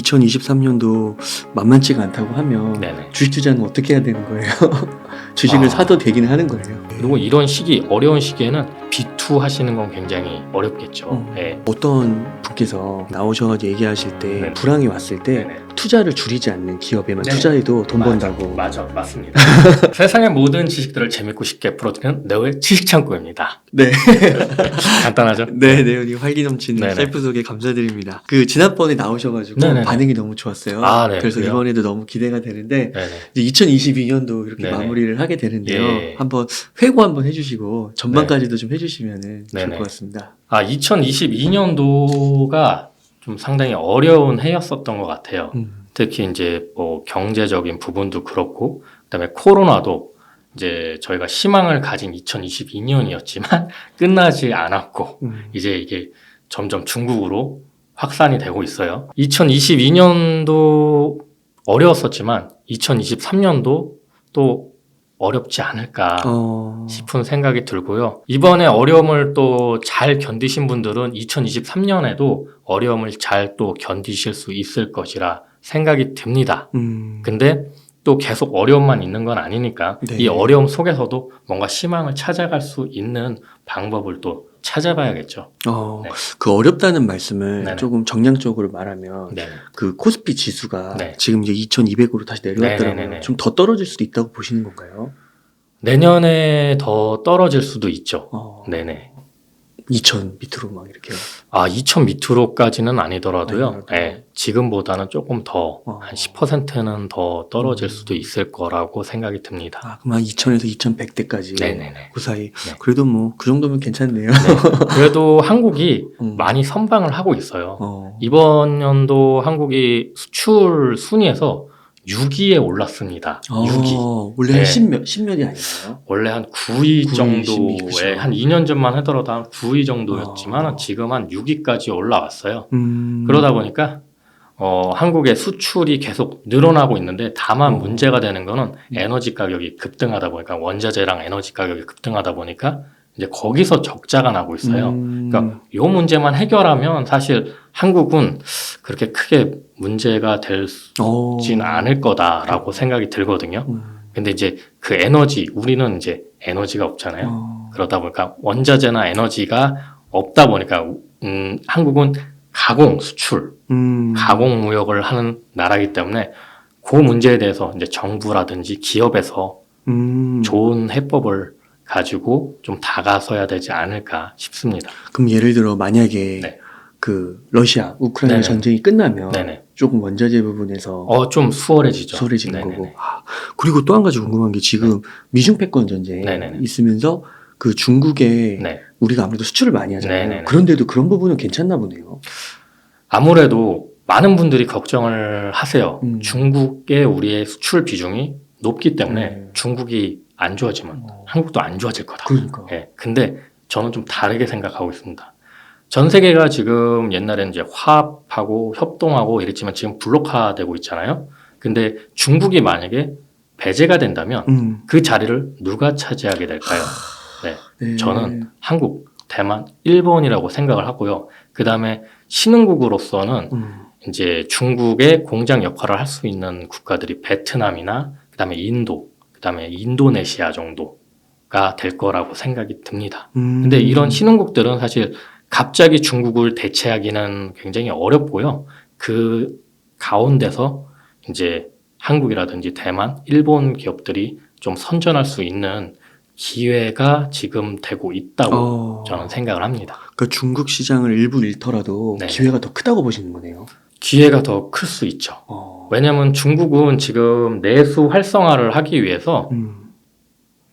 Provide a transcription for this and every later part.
2023년도 만만치가 않다고 하면 네네. 주식 투자는 어떻게 해야 되는 거예요? 주식을 아. 사도 되기는 하는 거예요. 그리고 이런 시기 어려운 시기에는 B2 하시는 건 굉장히 어렵겠죠. 음. 네. 어떤 분께서 나오셔가지고 얘기하실 때 네. 불황이 왔을 때 네네. 투자를 줄이지 않는 기업에만 네. 투자해도 돈 맞아, 번다고. 맞아, 맞습니다. 세상의 모든 지식들을 재밌고 쉽게 풀어드리는 너의 지식창고입니다. 네. 간단하죠? 네, 네오니 활기 넘치는 네네. 셀프 소개 감사드립니다. 그 지난번에 나오셔가지고 네네네. 반응이 너무 좋았어요. 아, 네, 그래서 그래요? 이번에도 너무 기대가 되는데 네네. 이제 2022년도 이렇게 네네. 마무리를 하게 되는데요. 예. 한번 회고 한번 해주시고 전반까지도 좀 해주시 면 좋을. 것 같습니다. 아, 2022년도가 좀 상당히 어려운 해였었던 것 같아요. 음. 특히 이제 뭐 경제적인 부분도 그렇고, 그 다음에 코로나도 이제 저희가 희망을 가진 2022년이었지만 끝나지 않았고, 음. 이제 이게 점점 중국으로 확산이 되고 있어요. 2022년도 어려웠었지만 2023년도 또 어렵지 않을까 어... 싶은 생각이 들고요. 이번에 어려움을 또 잘 견디신 분들은 2023년에도 어려움을 잘 또 견디실 수 있을 것이라 생각이 듭니다. 음. 근데 또 계속 어려움만 있는 건 아니니까 네. 이 어려움 속에서도 뭔가 희망을 찾아갈 수 있는 방법을 또 찾아봐야겠죠. 어, 네. 그 어렵다는 말씀을 네네. 조금 정량적으로 말하면 네. 그 코스피 지수가 네. 지금 이제 2,200으로 다시 내려왔더라고요. 좀 더 떨어질 수도 있다고 보시는 건가요? 내년에 더 떨어질 수도 있죠. 어, 네네. 2,000 밑으로 막 이렇게. 아, 2천 밑으로까지는 아니더라도요. 아니더라도. 예, 지금보다는 조금 더, 어. 한 10%는 더 떨어질 음. 수도 있을 거라고 생각이 듭니다. 아, 그럼 한 2,000에서 2,100대까지. 네네네. 그 사이. 네. 그래도 뭐 그 정도면 괜찮네요. 네. 그래도 한국이 음. 많이 선방을 하고 있어요. 어. 이번 연도 한국이 수출 순위에서 6위에 올랐습니다. 어, 6위. 원래 네. 한 10몇, 10몇이 아니나요? 원래 한 9위 9위, 정도에 10위, 그죠. 한 2년 전만 하더라도 한 9위 정도였지만 어. 지금 한 6위까지 올라왔어요. 음. 그러다 보니까 어, 한국의 수출이 계속 늘어나고 있는데 다만 어. 문제가 되는 거는 에너지 가격이 급등하다 보니까 원자재랑 에너지 가격이 급등하다 보니까 이제 거기서 적자가 나고 있어요. 음. 그러니까 요 문제만 해결하면 사실 한국은 그렇게 크게 문제가 될진 어. 않을 거다라고 생각이 들거든요. 음. 근데 이제 그 에너지 우리는 이제 에너지가 없잖아요. 어. 그러다 보니까 원자재나 에너지가 없다 보니까 음, 한국은 가공 수출 음. 가공 무역을 하는 나라이기 때문에 그 문제에 대해서 이제 정부라든지 기업에서 음. 좋은 해법을 가지고 좀 다가서야 되지 않을까 싶습니다. 그럼 예를 들어 만약에 네. 그 러시아 우크라이나 네네. 전쟁이 끝나면 네네. 조금 원자재 부분에서 어, 좀 수월해지죠. 수월해지는 네네네. 거고. 아, 그리고 또 한 가지 궁금한 게 지금 미중 패권 전쟁 네네네. 있으면서 그 중국에 네. 우리가 아무래도 수출을 많이 하잖아요. 네네네. 그런데도 그런 부분은 괜찮나 보네요. 아무래도 많은 분들이 걱정을 하세요. 음. 중국의 우리의 수출 비중이 높기 때문에 네. 중국이 안 좋아지면 어. 한국도 안 좋아질 거다. 그러니까. 예. 근데 저는 좀 다르게 생각하고 있습니다. 전 세계가 지금 옛날에는 이제 화합하고 협동하고 이랬지만 지금 블록화되고 있잖아요. 근데 중국이 만약에 배제가 된다면 음. 그 자리를 누가 차지하게 될까요? 네. 네. 저는 한국, 대만, 일본이라고 생각을 하고요. 그 다음에 신흥국으로서는 음. 이제 중국의 공장 역할을 할 수 있는 국가들이 베트남이나 그 다음에 인도, 그 다음에 인도네시아 정도가 될 거라고 생각이 듭니다. 음. 근데 이런 신흥국들은 사실 갑자기 중국을 대체하기는 굉장히 어렵고요. 그 가운데서 이제 한국이라든지 대만, 일본 기업들이 좀 선전할 수 있는 기회가 지금 되고 있다고 어. 저는 생각을 합니다. 그 중국 시장을 일부 잃더라도 네. 기회가 더 크다고 보시는 거네요. 기회가 더 클 수 있죠. 어. 왜냐하면 중국은 지금 내수 활성화를 하기 위해서 음.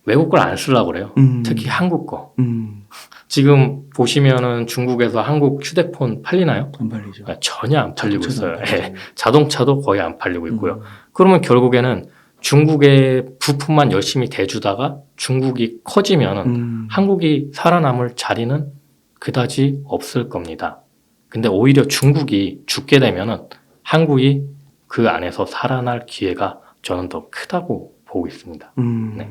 외국 걸 안 쓰려고 그래요. 음. 특히 한국 거. 음. 지금 보시면은 중국에서 한국 휴대폰 팔리나요? 안 팔리죠. 아, 전혀 안 팔리고 있어요. 자동차도 안 예. 팔리죠. 자동차도 거의 안 팔리고 있고요. 음. 그러면 결국에는 중국의 부품만 열심히 대주다가 중국이 커지면은 음. 한국이 살아남을 자리는 그다지 없을 겁니다. 근데 오히려 중국이 죽게 되면은 한국이 그 안에서 살아날 기회가 저는 더 크다고 보고 있습니다. 음. 네.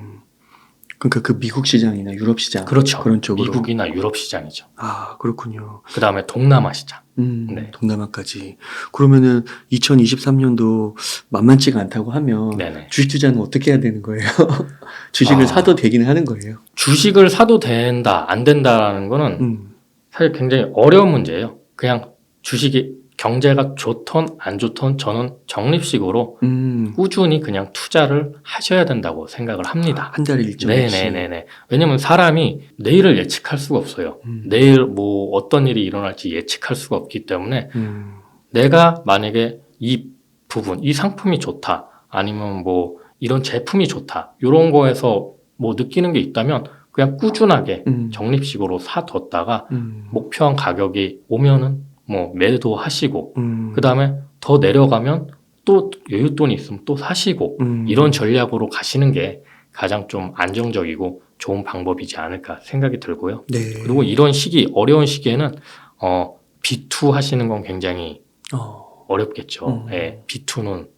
그러니까 그 미국 시장이나 유럽 시장 그렇죠. 그런 쪽으로. 미국이나 유럽 시장이죠. 아 그렇군요. 그 다음에 동남아 시장. 음, 네. 동남아까지. 그러면은 2023년도 만만치가 않다고 하면 네네. 주식 투자는 어떻게 해야 되는 거예요? 주식을 아. 사도 되기는 하는 거예요. 주식을 사도 된다, 안 된다라는 거는 음, 사실 굉장히 어려운 문제예요. 그냥 주식이 경제가 좋던 안 좋던 저는 적립식으로 음, 꾸준히 그냥 투자를 하셔야 된다고 생각을 합니다. 한 달에 일정. 네네네네. 왜냐면 사람이 내일을 예측할 수가 없어요. 음, 내일 뭐 어떤 일이 일어날지 예측할 수가 없기 때문에 음, 내가 만약에 이 부분, 이 상품이 좋다, 아니면 뭐 이런 제품이 좋다, 이런 거에서 뭐 느끼는 게 있다면 그냥 꾸준하게 음, 적립식으로 사뒀다가 음, 목표한 가격이 오면은 뭐 매도하시고 음, 그 다음에 더 내려가면 또 여윳돈이 있으면 또 사시고 음, 이런 전략으로 가시는 게 가장 좀 안정적이고 좋은 방법이지 않을까 생각이 들고요. 네. 그리고 이런 시기 어려운 시기에는 어 B2 하시는 건 굉장히 어, 어렵겠죠. 음. 예, B2는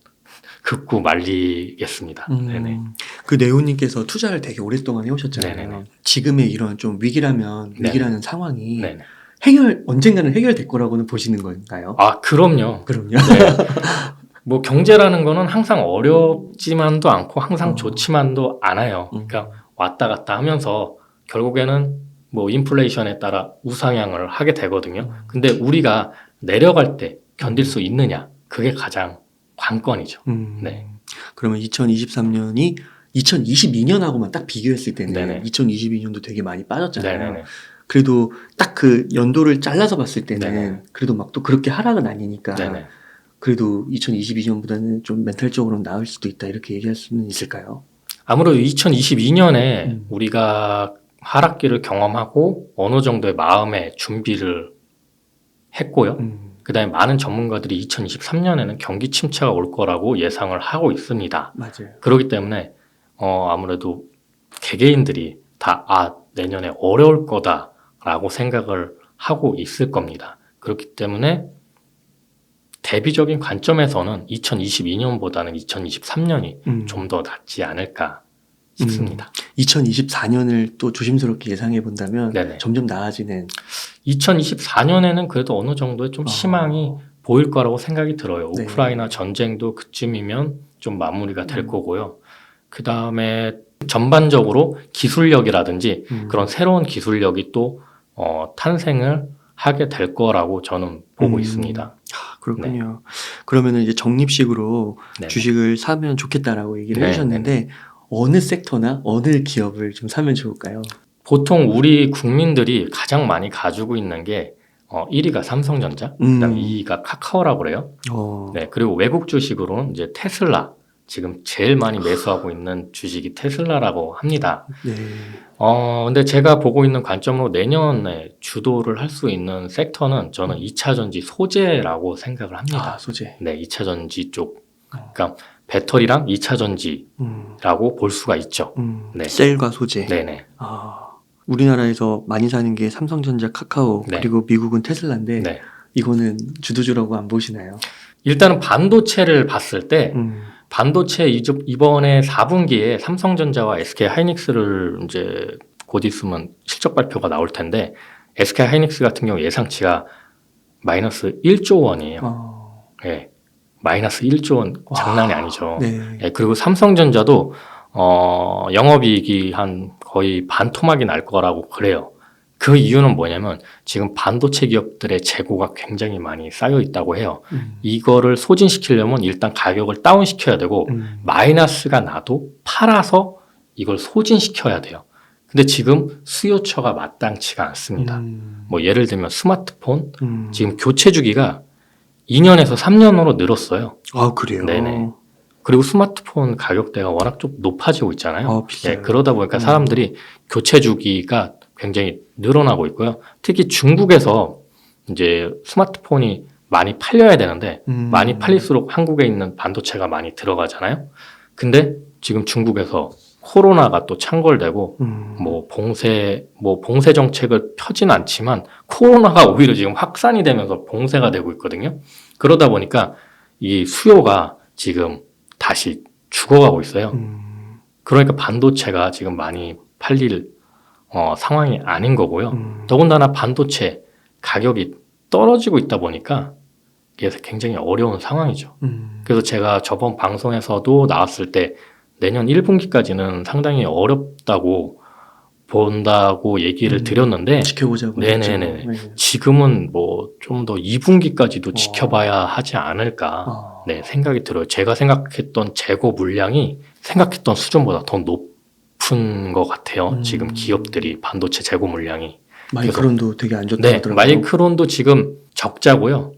극구 말리겠습니다. 음, 네네. 그 네오님께서 투자를 되게 오랫동안 해오셨잖아요. 네네네. 지금의 이런 좀 위기라면 네네. 위기라는 상황이 네네. 해결 언젠가는 해결될 거라고는 보시는 건가요? 아 그럼요. 그럼요. 네. 뭐 경제라는 거는 항상 어렵지만도 않고 항상 어. 좋지만도 않아요. 음. 그러니까 왔다 갔다 하면서 결국에는 뭐 인플레이션에 따라 우상향을 하게 되거든요. 음. 근데 우리가 내려갈 때 견딜 수 있느냐 그게 가장 관건이죠. 음, 네. 그러면 2023년이 2022년하고만 딱 비교했을 때는 네네. 2022년도 되게 많이 빠졌잖아요. 네네네. 그래도 딱 그 연도를 잘라서 봤을 때는 네네. 그래도 막 또 그렇게 하락은 아니니까 네네. 그래도 2022년보다는 좀 멘탈적으로 나을 수도 있다 이렇게 얘기할 수는 있을까요? 아무래도 2022년에 음. 우리가 하락기를 경험하고 어느 정도의 마음의 준비를 했고요. 음, 그 다음에 많은 전문가들이 2023년에는 경기 침체가 올 거라고 예상을 하고 있습니다. 맞아요. 그렇기 때문에 어, 아무래도 개개인들이 다 아, 내년에 어려울 거다라고 생각을 하고 있을 겁니다. 그렇기 때문에 대비적인 관점에서는 2022년보다는 2023년이 음, 좀더 낫지 않을까 싶습니다. 2024년을 또 조심스럽게 예상해 본다면 네네. 점점 나아지는 2024년에는 그래도 어느 정도의 좀 어. 희망이 보일 거라고 생각이 들어요. 네. 우크라이나 전쟁도 그쯤이면 좀 마무리가 될 음. 거고요. 그 다음에 전반적으로 기술력이라든지 음, 그런 새로운 기술력이 또 어, 탄생을 하게 될 거라고 저는 보고 음. 있습니다. 아, 그렇군요. 그러면은 이제 적립식으로 네. 주식을 사면 좋겠다라고 얘기를 네, 해주셨는데 어느 섹터나 어느 기업을 좀 사면 좋을까요? 보통 우리 국민들이 가장 많이 가지고 있는 게 어, 1위가 삼성전자, 음. 그다음 2위가 카카오라고 그래요. 어, 네, 그리고 외국 주식으로는 이제 테슬라 지금 제일 많이 매수하고 있는 주식이 테슬라라고 합니다. 네. 어, 근데 제가 보고 있는 관점으로 내년에 주도를 할 수 있는 섹터는 저는 2차 전지 소재라고 생각을 합니다. 아, 소재. 네, 2차 전지 쪽. 어. 그러니까 배터리랑 2차 전지라고 음, 볼 수가 있죠. 음, 네. 셀과 소재. 네네. 아, 우리나라에서 많이 사는 게 삼성전자, 카카오, 네. 그리고 미국은 테슬라인데 네. 이거는 주도주라고 안 보시나요? 일단은 반도체를 봤을 때 음, 반도체 이번에 4분기에 삼성전자와 SK 하이닉스를 이제 곧 있으면 실적 발표가 나올 텐데 SK 하이닉스 같은 경우 예상치가 마이너스 1조 원이에요. 어, 예. 마이너스 1조 원 와. 장난이 아니죠. 네. 예, 그리고 삼성전자도 어, 영업이익이 한 거의 반토막이 날 거라고 그래요. 그 이유는 뭐냐면 지금 반도체 기업들의 재고가 굉장히 많이 쌓여 있다고 해요. 음, 이거를 소진시키려면 일단 가격을 다운시켜야 되고 음, 마이너스가 나도 팔아서 이걸 소진시켜야 돼요. 근데 지금 수요처가 마땅치가 않습니다. 음, 뭐 예를 들면 스마트폰 음. 지금 교체 주기가 2년에서 3년으로 늘었어요. 아, 그래요? 네네. 그리고 스마트폰 가격대가 워낙 좀 높아지고 있잖아요. 아. 예, 그러다 보니까 음. 사람들이 교체 주기가 굉장히 늘어나고 있고요. 특히 중국에서 이제 스마트폰이 많이 팔려야 되는데 음. 많이 팔릴수록 한국에 있는 반도체가 많이 들어가잖아요. 근데 지금 중국에서 코로나가 또 창궐되고 음. 뭐 봉쇄 뭐 봉쇄 정책을 펴진 않지만 코로나가 오히려 지금 확산이 되면서 봉쇄가 되고 있거든요. 그러다 보니까 이 수요가 지금 다시 죽어가고 있어요. 음. 그러니까 반도체가 지금 많이 팔릴 어, 상황이 아닌 거고요. 음. 더군다나 반도체 가격이 떨어지고 있다 보니까 이게 굉장히 어려운 상황이죠. 음. 그래서 제가 저번 방송에서도 나왔을 때 내년 1분기까지는 상당히 어렵다고 본다고 얘기를 음. 드렸는데 지켜보자고. 네네네. 했죠. 네. 지금은 뭐 좀 더 2분기까지도 어. 지켜봐야 하지 않을까 아. 네, 생각이 들어요. 제가 생각했던 재고 물량이 생각했던 수준보다 더 높은 것 같아요. 음. 지금 기업들이 반도체 재고 물량이. 마이크론도 되게 안 좋다고 네, 하더라고요. 마이크론도 지금 적자고요.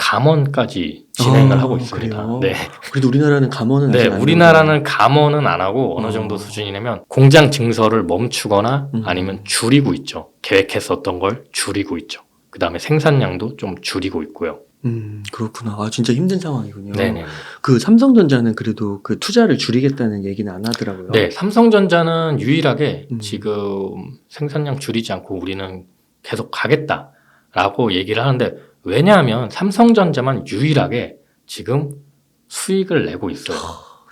감원까지 진행을 아, 하고 있습니다. 그래요? 네, 그래도 우리나라는 감원은 네, 우리나라는 감원은 안 하고 어느 어. 정도 수준이냐면 공장 증설을 멈추거나 음. 아니면 줄이고 있죠. 계획했었던 걸 줄이고 있죠. 그 다음에 생산량도 좀 줄이고 있고요. 음, 그렇구나. 아, 진짜 힘든 상황이군요. 네네. 그 삼성전자는 그래도 그 투자를 줄이겠다는 얘기는 안 하더라고요. 네, 삼성전자는 유일하게 음. 지금 생산량 줄이지 않고 우리는 계속 가겠다라고 얘기를 하는데 왜냐하면 삼성전자만 유일하게 지금 수익을 내고 있어요.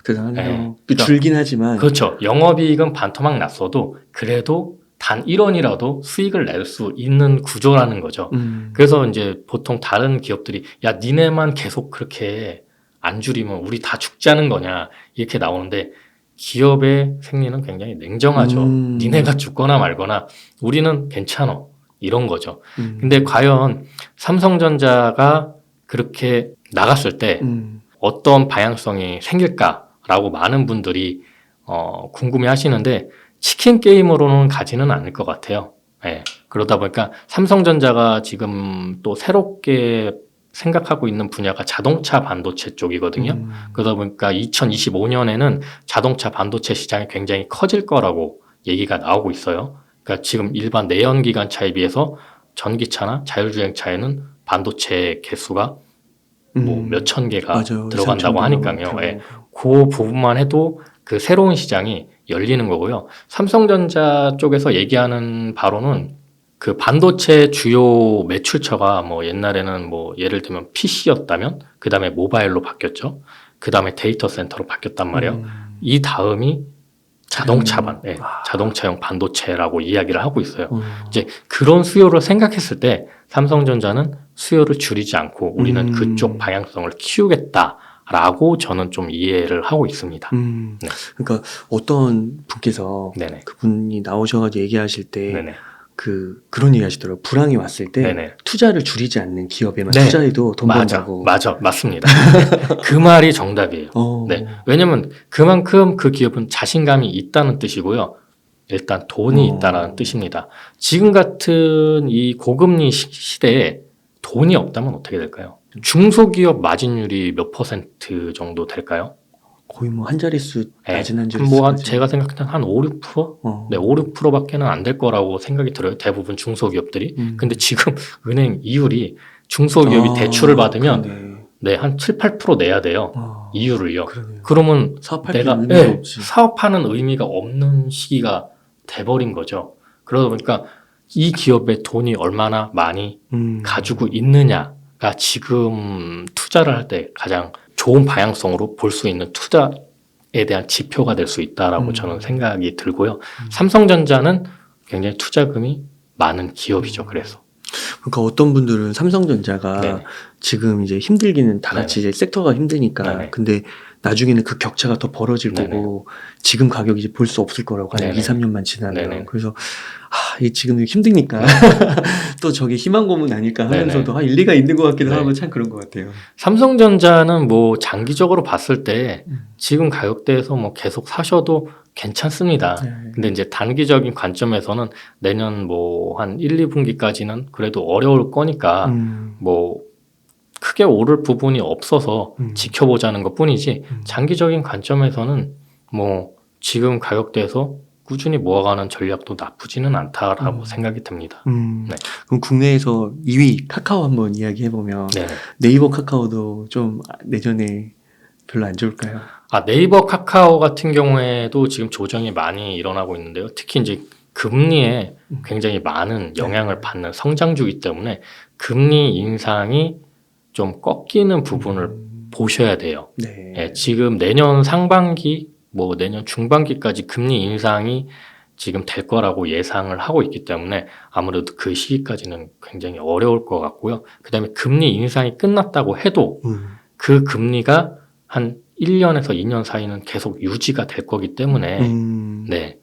대단하네요. 네. 또 줄긴 하지만. 그렇죠. 영업이익은 반토막 났어도 그래도 단 1원이라도 수익을 낼 수 있는 구조라는 거죠. 음, 그래서 이제 보통 다른 기업들이 야 니네만 계속 그렇게 안 줄이면 우리 다 죽자는 거냐 이렇게 나오는데 기업의 생리는 굉장히 냉정하죠. 음. 니네가 죽거나 말거나 우리는 괜찮아 이런 거죠. 음, 근데 과연 삼성전자가 그렇게 나갔을 때 음, 어떤 방향성이 생길까라고 많은 분들이 어, 궁금해 하시는데 치킨 게임으로는 가지는 않을 것 같아요. 예. 그러다 보니까 삼성전자가 지금 또 새롭게 생각하고 있는 분야가 자동차 반도체 쪽이거든요. 음, 그러다 보니까 2025년에는 자동차 반도체 시장이 굉장히 커질 거라고 얘기가 나오고 있어요. 그러니까 지금 일반 내연기관 차에 비해서 전기차나 자율주행 차에는 반도체 개수가 뭐 음, 몇천 개가 맞아요. 들어간다고 3,000 하니까요. 예. 그 부분만 해도 그 새로운 시장이 열리는 거고요. 삼성전자 쪽에서 얘기하는 바로는 그 반도체 주요 매출처가 뭐 옛날에는 뭐 예를 들면 PC였다면 그 다음에 모바일로 바뀌었죠. 그 다음에 데이터 센터로 바뀌었단 말이에요. 음, 이 다음이 자동차반, 예, 아. 자동차용 반도체라고 이야기를 하고 있어요. 어, 이제 그런 수요를 생각했을 때 삼성전자는 수요를 줄이지 않고 우리는 음. 그쪽 방향성을 키우겠다 라고 저는 좀 이해를 하고 있습니다. 음, 네. 그러니까 어떤 분께서 네네. 그분이 나오셔가지고 얘기하실 때 네네. 그 그런 얘기 하시더라고요. 불황이 왔을 때 네네. 투자를 줄이지 않는 기업에만 네. 투자해도 돈 맞아. 번다고. 맞아. 맞습니다. 네. 그 말이 정답이에요. 어, 네. 왜냐면 그만큼 그 기업은 자신감이 있다는 뜻이고요. 일단 돈이 어. 있다는 뜻입니다. 지금 같은 이 고금리 시- 시대에 돈이 없다면 어떻게 될까요? 중소기업 마진율이 몇 퍼센트 정도 될까요? 거의 뭐 한 자릿수 네. 낮은 한 자릿수. 뭐 한- 제가 생각했던 한 5, 6%? 어. 네, 5, 6%밖에는 안 될 거라고 생각이 들어요. 대부분 중소기업들이. 음. 근데 지금 은행 이율이 중소기업이 아, 대출을 받으면 그러네. 네, 한 7, 8% 내야 돼요. 아, 이율을요. 그러네요. 그러면 사업할 내가 네, 없지. 사업하는 의미가 없는 시기가 돼버린 거죠. 그러다 보니까 이 기업에 돈이 얼마나 많이 음. 가지고 있느냐가 지금 투자를 할 때 가장 좋은 방향성으로 볼 수 있는 투자에 대한 지표가 될 수 있다라고 음. 저는 생각이 들고요. 삼성전자는 굉장히 투자금이 많은 기업이죠. 그래서 그러니까 어떤 분들은 삼성전자가 네네. 지금 이제 힘들기는 다 같이 이제 섹터가 힘드니까 네네. 근데 나중에는 그 격차가 더 벌어질 네네. 거고 지금 가격이 이제 볼 수 없을 거라고 한 네네. 2, 3년만 지나면 네네. 그래서 아, 이 지금 힘드니까 또 저게 희망 고문 아닐까 하면서도 아, 일리가 있는 것 같기도 네. 하고 참 그런 것 같아요. 삼성전자는 뭐 장기적으로 봤을 때 음. 지금 가격대에서 뭐 계속 사셔도 괜찮습니다. 네. 근데 이제 단기적인 관점에서는 내년 뭐 한 1, 2분기까지는 그래도 어려울 거니까 음, 뭐 크게 오를 부분이 없어서 음. 지켜보자는 것 뿐이지 음. 장기적인 관점에서는 뭐 지금 가격대에서 꾸준히 모아가는 전략도 나쁘지는 않다라고 음. 생각이 듭니다. 음. 네. 그럼 국내에서 2위 카카오 한번 이야기해 보면 네. 네이버 카카오도 좀 내년에 별로 안 좋을까요? 아, 네이버 카카오 같은 경우에도 지금 조정이 많이 일어나고 있는데요. 특히 이제 금리에 음. 굉장히 많은 영향을 받는 성장주이기 때문에 금리 인상이 좀 꺾이는 부분을 음, 보셔야 돼요. 네. 예, 지금 내년 상반기, 뭐 내년 중반기까지 금리 인상이 지금 될 거라고 예상을 하고 있기 때문에 아무래도 그 시기까지는 굉장히 어려울 것 같고요. 그 다음에 금리 인상이 끝났다고 해도 음. 그 금리가 한 1년에서 2년 사이는 계속 유지가 될 거기 때문에 음. 네.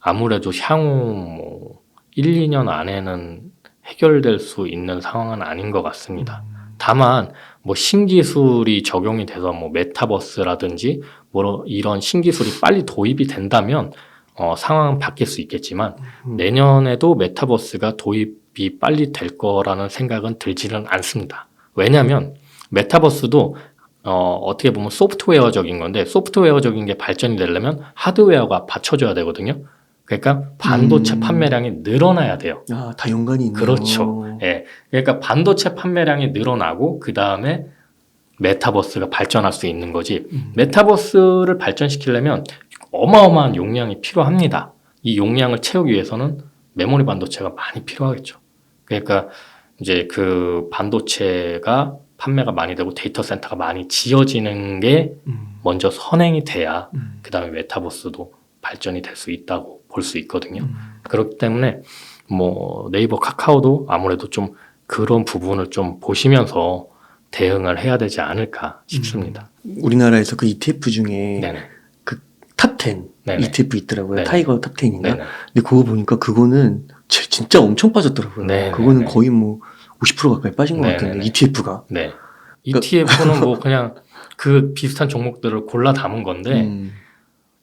아무래도 향후 뭐 1, 2년 안에는 해결될 수 있는 상황은 아닌 것 같습니다. 다만 뭐 신기술이 적용이 돼서 뭐 메타버스라든지 뭐 이런 신기술이 빨리 도입이 된다면 어, 상황은 바뀔 수 있겠지만 음. 내년에도 메타버스가 도입이 빨리 될 거라는 생각은 들지는 않습니다. 왜냐하면 메타버스도 어, 어떻게 보면 소프트웨어적인 건데 소프트웨어적인 게 발전이 되려면 하드웨어가 받쳐줘야 되거든요. 그러니까 반도체 음. 판매량이 늘어나야 돼요. 아, 다 연관이 있네요. 그렇죠. 예. 그러니까 반도체 판매량이 늘어나고 그 다음에 메타버스가 발전할 수 있는 거지. 음. 메타버스를 발전시키려면 어마어마한 용량이 필요합니다. 이 용량을 채우기 위해서는 메모리 반도체가 많이 필요하겠죠. 그러니까 이제 그 반도체가 판매가 많이 되고 데이터 센터가 많이 지어지는 게 음. 먼저 선행이 돼야 음. 그 다음에 메타버스도 발전이 될 수 있다고 볼 수 있거든요. 음. 그렇기 때문에 뭐 네이버 카카오도 아무래도 좀 그런 부분을 좀 보시면서 대응을 해야 되지 않을까 싶습니다. 우리나라에서 그 ETF 중에 네네. 탑10 네네. ETF 있더라고요. 네네. 타이거 탑10인가? 네네. 근데 그거 보니까 그거는 제- 진짜 엄청 빠졌더라고요. 네네. 그거는 네. 거의 뭐 50% 가까이 빠진 것 네네. 같은데 ETF가. 네. 그러니까 ETF는 뭐 그냥 그 비슷한 종목들을 골라 담은 건데 음.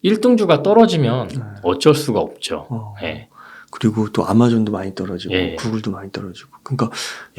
1등주가 떨어지면 네. 어쩔 수가 없죠. 어. 예. 그리고 또 아마존도 많이 떨어지고 예. 구글도 많이 떨어지고. 그러니까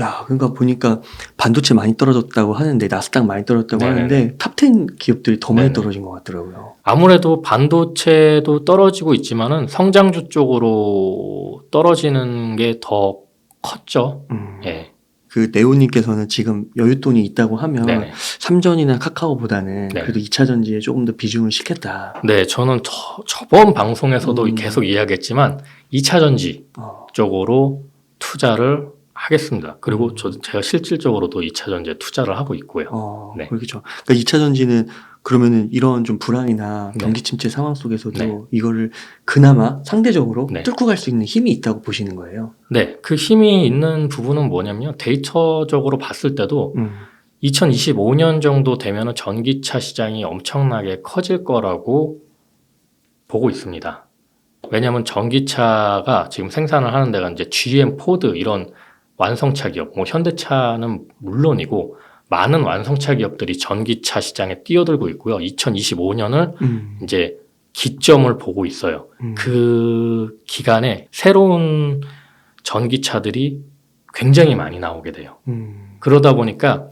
야, 그러니까 보니까 반도체 많이 떨어졌다고 하는데 나스닥 많이 떨어졌다고 네네네. 하는데 탑10 기업들이 더 많이 네네. 떨어진 것 같더라고요. 아무래도 반도체도 떨어지고 있지만은 성장주 쪽으로 떨어지는 게 더 컸죠. 음. 예. 그 네오님께서는 지금 여윳돈이 있다고 하면 네네. 삼전이나 카카오보다는 네. 그래도 2차 전지에 조금 더 비중을 싣겠다. 네, 저는 저, 저번 방송에서도 음. 계속 이야기했지만 2차 전지 어. 쪽으로 투자를 하겠습니다. 그리고 음. 저, 제가 실질적으로도 2차 전지에 투자를 하고 있고요. 어, 네. 그렇죠. 그러니까 2차 전지는 그러면은 이런 좀 불황이나 네. 경기 침체 상황 속에서도 네. 이거를 그나마 상대적으로 네. 뚫고 갈 수 있는 힘이 있다고 보시는 거예요. 네, 그 힘이 있는 부분은 뭐냐면 데이터적으로 봤을 때도 음. 2025년 정도 되면은 전기차 시장이 엄청나게 커질 거라고 보고 있습니다. 왜냐하면 전기차가 지금 생산을 하는 데가 이제 GM, 포드 이런 완성차 기업, 뭐 현대차는 물론이고 많은 완성차 기업들이 전기차 시장에 뛰어들고 있고요. 2025년을 음. 이제 기점을 보고 있어요. 음. 그 기간에 새로운 전기차들이 굉장히 많이 나오게 돼요. 음. 그러다 보니까